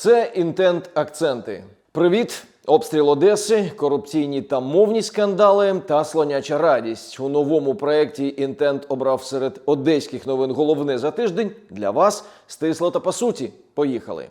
Це інтент акценти. Привіт! Обстріл Одеси, корупційні та мовні скандали та слоняча радість. У новому проєкті Інтент обрав серед одеських новин головне за тиждень для вас стисло та по суті. Поїхали.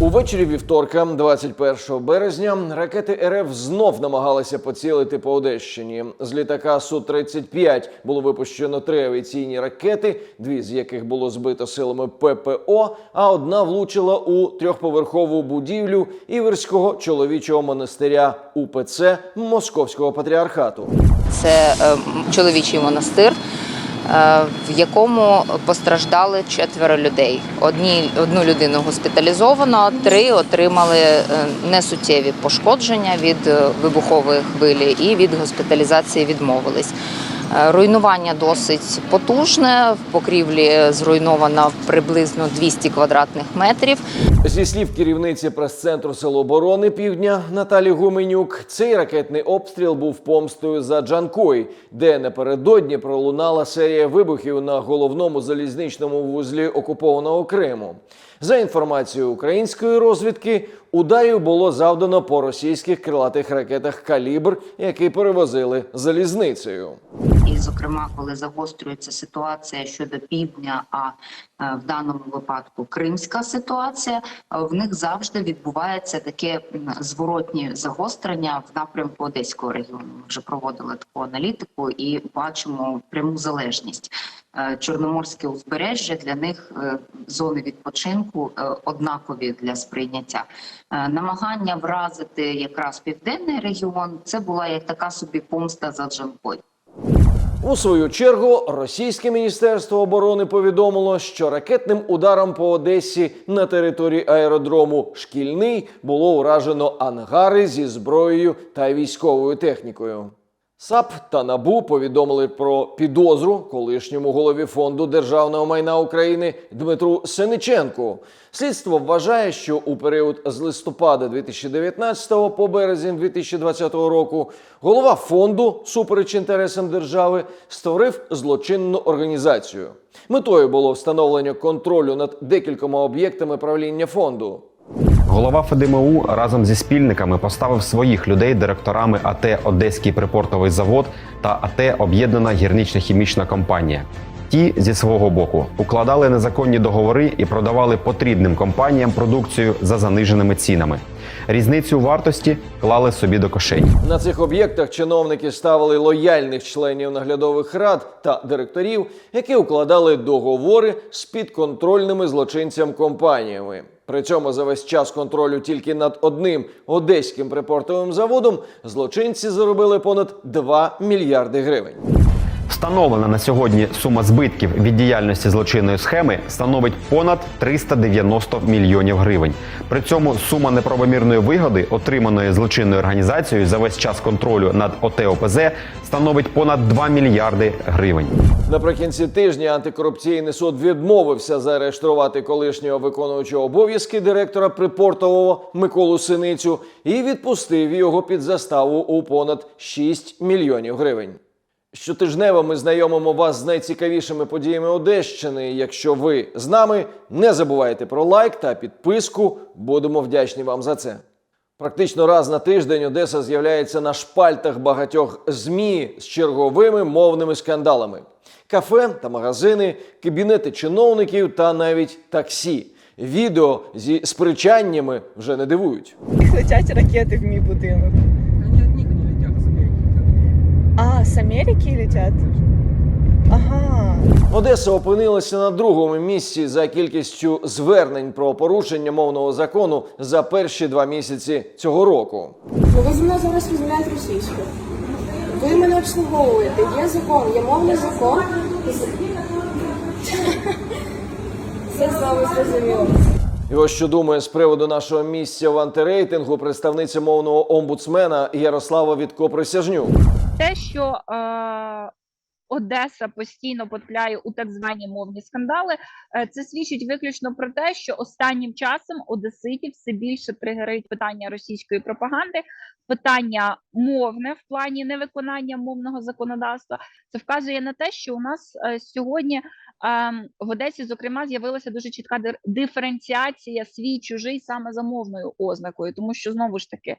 Увечері вівторка, 21 березня, ракети РФ знов намагалися поцілити по Одещині. З літака Су-35 було випущено три авіаційні ракети, дві з яких було збито силами ППО, а одна влучила у трьохповерхову будівлю Іверського чоловічого монастиря УПЦ Московського патріархату. Це е, чоловічий монастир, в якому постраждали четверо людей. Одні, одну людину госпіталізовано, три отримали е, несуттєві пошкодження від е, вибухової хвилі і від госпіталізації відмовились. Е, Руйнування досить потужне. В покрівлі зруйновано приблизно 200 квадратних метрів. Зі слів керівниці прес-центру Сил оборони Півдня Наталі Гуменюк, цей ракетний обстріл був помстою за Джанкой, де напередодні пролунала серія вибухів на головному залізничному вузлі окупованого Криму. За інформацією української розвідки, ударів було завдано по російських крилатих ракетах Калібр, які перевозили залізницею. І, зокрема, коли загострюється ситуація щодо півдня, а е, в даному випадку кримська ситуація, в них завжди відбувається таке м, зворотні загострення в напрямку Одеського регіону. Ми вже проводили таку аналітику і бачимо пряму залежність. Е, Чорноморське узбережжя для них е, зони відпочинку е, однакові для сприйняття. Намагання вразити якраз південний регіон це була як така собі помста за Джанкой. У свою чергу російське міністерство оборони повідомило, що ракетним ударом по Одесі на території аеродрому Шкільний було уражено ангари зі зброєю та військовою технікою. САП та НАБУ повідомили про підозру колишньому голові фонду державного майна України Дмитру Сениченку. Слідство вважає, що у період з листопада 2019 по березень 2020 року голова фонду, супереч інтересам держави, створив злочинну організацію. Метою було встановлення контролю над декількома об'єктами правління фонду. Голова ФДМУ разом зі спільниками поставив своїх людей директорами АТ Одеський припортовий завод та АТ Об'єднана гірнічно-хімічна компанія. Ті зі свого боку укладали незаконні договори і продавали потрібним компаніям продукцію за заниженими цінами. Різницю вартості клали собі до кишень. На цих об'єктах чиновники ставили лояльних членів наглядових рад та директорів, які укладали договори з підконтрольними злочинцям компаніями. При цьому за весь час контролю тільки над одним одеським припортовим заводом злочинці заробили понад 2 мільярди гривень. Встановлена на сьогодні сума збитків від діяльності злочинної схеми становить понад 390 мільйонів гривень. При цьому сума неправомірної вигоди, отриманої злочинною організацією за весь час контролю над ОТОПЗ, становить понад 2 мільярди гривень. Наприкінці тижня антикорупційний суд відмовився заарештувати колишнього виконуючого обов'язки директора припортового Миколу Синицю і відпустив його під заставу у понад 6 мільйонів гривень. Щотижнево ми знайомимо вас з найцікавішими подіями Одещини. Якщо ви з нами, не забувайте про лайк та підписку. Будемо вдячні вам за це. Практично раз на тиждень Одеса з'являється на шпальтах багатьох ЗМІ з черговими мовними скандалами: кафе та магазини, кабінети чиновників та навіть таксі. Відео зі спричаннями вже не дивують. летять ракети в мій будинок. Они от них не летят, а с Америки летят. З Америки летять? Ага. Одеса опинилася на другому місці за кількістю звернень про порушення мовного закону за перші два місяці цього року. Ну, ви зі мною зараз розмовляєте російською. Ви мене обслуговуєте. Є закон, є мовний закон. Все з вами зрозуміло. І ось що думає з приводу нашого місця в антирейтингу представниця мовного омбудсмена Ярослава Вітко Присяжнюк. Те, що е, Одеса постійно потрапляє у так звані мовні скандали. Е, Це свідчить виключно про те, що останнім часом одеситів все більше тригерить питання російської пропаганди, питання мовне в плані невиконання мовного законодавства. Це вказує на те, що у нас е, сьогодні ем, в Одесі, зокрема, з'явилася дуже чітка диференціація свій чужий саме за мовною ознакою, тому що знову ж таки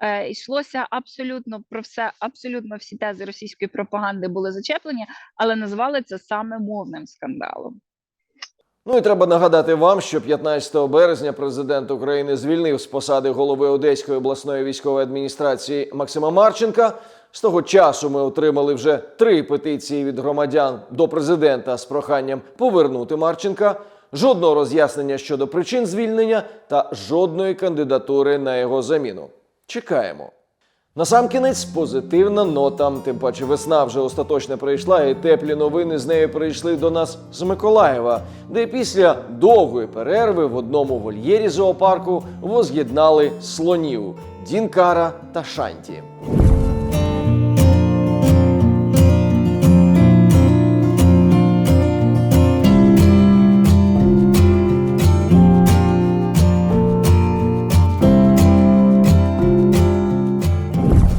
е, йшлося абсолютно про все, абсолютно всі тези російської пропаганди були зачеплені, але назвали це саме мовним скандалом. Ну і треба нагадати вам, що 15 березня президент України звільнив з посади голови Одеської обласної військової адміністрації Максима Марченка. З того часу ми отримали вже три петиції від громадян до президента з проханням повернути Марченка. Жодного роз'яснення щодо причин звільнення та жодної кандидатури на його заміну. Чекаємо. Насамкінець позитивна нота. Тим паче весна вже остаточно прийшла, і теплі новини з нею прийшли до нас з Миколаєва, де після довгої перерви в одному вольєрі зоопарку воз'єднали слонів Дінкара та Шанті.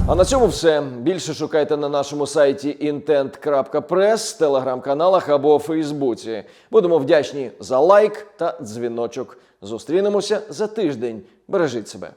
А на цьому все. Більше шукайте на нашому сайті intent.press, телеграм-каналах або Фейсбуці. Будемо вдячні за лайк та дзвіночок. Зустрінемося за тиждень. Бережіть себе.